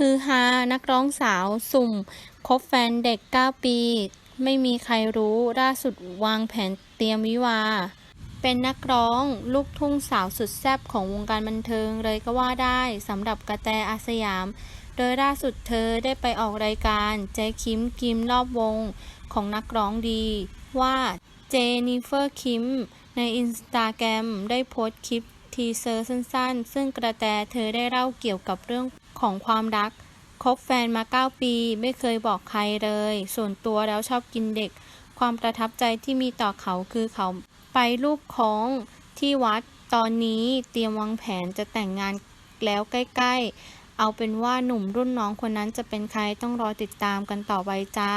ฮือฮา นักร้องสาวสุ่ม คบแฟนเด็ก 9 ปี ไม่มีใครรู้ล่าสุดวางแผนเตรียมวิวา เป็นนักร้องลูกทุ่งสาวสุดแซ่บของวงการบันเทิงเลยก็ว่าได้สำหรับกระแตอาสยาม โดยล่าสุดเธอได้ไปออกรายการเจ๊คิมกิมรอบวงของนักร้องดีว่าเจนิเฟอร์คิมในอินสตาแกรมได้โพสต์คลิปทีเซอร์สั้นๆ ซึ่งกระแตเธอได้เล่าเกี่ยวกับเรื่อง ของความรัก คบแฟนมา 9 ปี ไม่เคยบอกใครเลย ส่วนตัวแล้วชอบกินเด็ก ความประทับใจที่มีต่อเขาคือเขาไปลูกของที่วัด ตอนนี้เตรียมวางแผนจะแต่งงานแล้วใกล้ ๆ เอาเป็นว่าหนุ่มรุ่นน้องคนนั้นจะเป็นใครต้องรอติดตามกันต่อไปจ้า